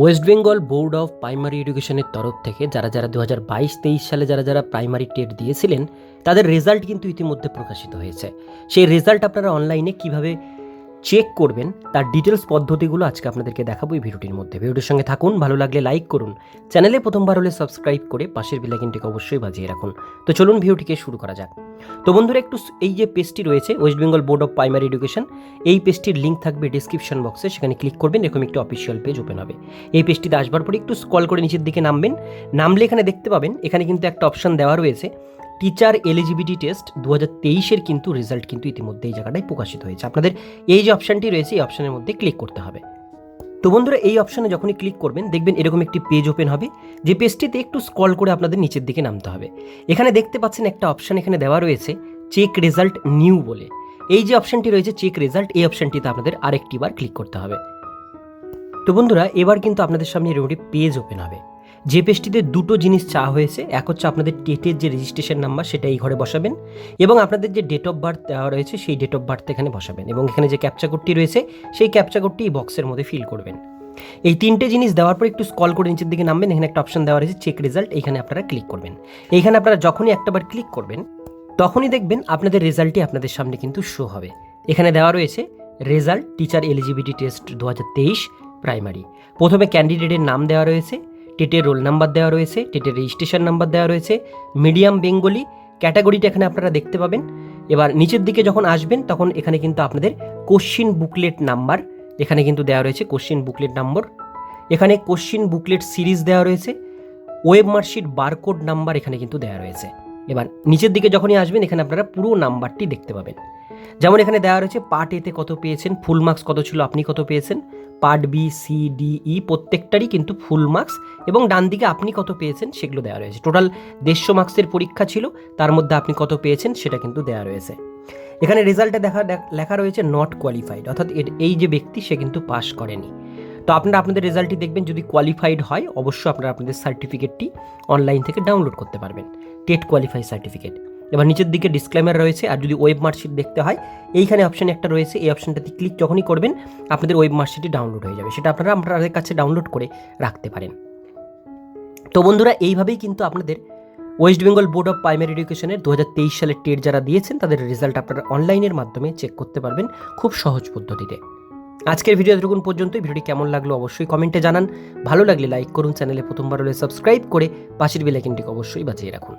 West Bengal board of primary এডুকেশনের তরফ থেকে যারা যারা দু হাজার বাইশ, তেইশ সালে যারা যারা প্রাইমারি টেট দিয়েছিলেন, তাদের রেজাল্ট কিন্তু ইতিমধ্যে প্রকাশিত হয়েছে। সেই রেজাল্ট আপনারা অনলাইনে কীভাবে চেক করবেন, তার ডিটেলস পদ্ধতিগুলো আজকে আপনাদেরকে দেখাবো এই ভিডিওটির মধ্যে। ভিডিওটির সঙ্গে থাকুন, ভালো লাগলে লাইক করুন। চ্যানেলে প্রথমবার হলে সাবস্ক্রাইব করে পাশের বেলাইকিনটিকে অবশ্যই বাজিয়ে রাখুন। তো চলুন ভিডিওটিকে শুরু করা যাক। তো বন্ধুরা, একটু এই যে পেজটি রয়েছে West Bengal board of primary education এই পেজটির লিঙ্ক থাকবে ডিসক্রিপশন বক্সে সেখানে ক্লিক করবেন, এরকম একটি অফিসিয়াল পেজ ওপেন হবে। এই পেজটিতে আসবার পরে একটু স্কল করে নিচের দিকে নামবেন। নামলে এখানে দেখতে পাবেন, এখানে কিন্তু একটা অপশন দেওয়া রয়েছে টিচার এলিজিবিলিটি টেস্ট দু হাজার তেইশের কিন্তু রেজাল্ট কিন্তু ইতিমধ্যে এই জায়গাটায় প্রকাশিত হয়েছে। আপনাদের এই যে অপশনটি রয়েছে, এই অপশনের মধ্যে ক্লিক করতে হবে। তো বন্ধুরা, এই অপশানে যখনই ক্লিক করবেন, দেখবেন এরকম একটি পেজ ওপেন হবে, যে পেজটিতে একটু স্ক্রল করে আপনাদের নিচের দিকে নামতে হবে। এখানে দেখতে পাচ্ছেন একটা অপশন এখানে দেওয়া রয়েছে চেক রেজাল্ট নিউ বলে। এই যে অপশনটি রয়েছে চেক রেজাল্ট এই অপশনটিতে আপনাদের আরেকটি বার ক্লিক করতে হবে। তো বন্ধুরা, এবার কিন্তু আপনাদের সামনে এরকম একটি পেজ ওপেন হবে। যে পেজটিতে দুটো জিনিস চাওয়া হয়েছে, এক হচ্ছে আপনাদের টেটের যে রেজিস্ট্রেশন নাম্বার সেটা এই ঘরে বসাবেন এবং আপনাদের যে ডেট অফ বার্থ দেওয়া রয়েছে সেই ডেট অফ বার্থ এখানে বসাবেন এবং এখানে যে ক্যাপচা কোডটি রয়েছে, সেই ক্যাপচা কোডটি এই বক্সের মধ্যে ফিল করবেন। এই তিনটে জিনিস দেওয়ার পর একটু স্কল করে নিচের দিকে নামবেন, এখানে একটা অপশন দেওয়া রয়েছে চেক রেজাল্ট এখানে আপনারা ক্লিক করবেন। এইখানে আপনারা যখনই একটাবার ক্লিক করবেন, তখনই দেখবেন আপনাদের রেজাল্টটি আপনাদের সামনে কিন্তু শো হবে। এখানে দেওয়া রয়েছে রেজাল্ট টিচার এলিজিবিলিটি টেস্ট দু হাজার তেইশ প্রাইমারি প্রথমে ক্যান্ডিডেটের নাম দেওয়া রয়েছে টেটের রোল নাম্বার দেওয়া রয়েছে টেটের রেজিস্ট্রেশন নাম্বার দেওয়া রয়েছে, মিডিয়াম বেঙ্গলি ক্যাটাগরিটা এখানে আপনারা দেখতে পাবেন। এবার নিচের দিকে যখন আসবেন, তখন এখানে কিন্তু আপনাদের কোশ্চিন বুকলেট নাম্বার এখানে কিন্তু দেওয়া রয়েছে, কোশ্চিন বুকলেট নম্বর। এখানে কোশ্চিন বুকলেট সিরিজ দেওয়া রয়েছে, ওয়েব মার্কশিট বারকোড নাম্বার এখানে কিন্তু দেওয়া রয়েছে। এবার নিচের দিকে যখনই আসবেন, এখানে আপনারা পুরো নাম্বারটি দেখতে পাবেন। যেমন এখানে দেওয়া রয়েছে, পার্ট এতে কত পেয়েছেন, ফুল মার্কস কত ছিল, আপনি কত পেয়েছেন? Part B, C, D, E প্রত্যেকটারই কিন্তু ফুল মার্কস এবং ডান দিকে আপনি কত পেয়েছেন সেগুলো দেওয়া রয়েছে। টোটাল দেড়শো মার্কসের পরীক্ষা ছিল, তার মধ্যে আপনি কত পেয়েছেন সেটা কিন্তু দেওয়া রয়েছে। এখানে রেজাল্টে দেখা লেখা রয়েছে নট কোয়ালিফাইড অর্থাৎ এই যে ব্যক্তি সে কিন্তু পাস করেনি। তো আপনারা আপনাদের রেজাল্টটি দেখবেন, যদি কোয়ালিফাইড হয়, অবশ্যই আপনারা আপনাদের সার্টিফিকেটটি অনলাইন থেকে ডাউনলোড করতে পারবেন। টেট কোয়ালিফাই সার্টিফিকেট এবার নিচের দিকে ডিসক্লেমার রয়েছে, আর যদি ওয়েব মার্কশিট দেখতে হয়, এইখানে অপশন একটা রয়েছে, এই অপশনটাতে ক্লিক যখনই করবেন, আপনাদের ওয়েব মার্কশিটটি ডাউনলোড হয়ে যাবে। সেটা আপনারা আপনাদের কাছে ডাউনলোড করে রাখতে পারেন। তো বন্ধুরা, এইভাবেই কিন্তু আপনাদের West Bengal board of primary এডুকেশনের দু হাজার তেইশ সালের টেট যারা দিয়েছেন, তাদের রেজাল্ট আপনারা অনলাইনের মাধ্যমে চেক করতে পারবেন খুব সহজ পদ্ধতিতে। আজকের ভিডিও এতটুকুন পর্যন্ত ভিডিওটি কেমন লাগল অবশ্যই কমেন্টে জানান। ভালো লাগলে লাইক করুন চ্যানেলে প্রথমবার হলে সাবস্ক্রাইব করে পাশের বেলাইকিনটিকে অবশ্যই বাজিয়ে রাখুন।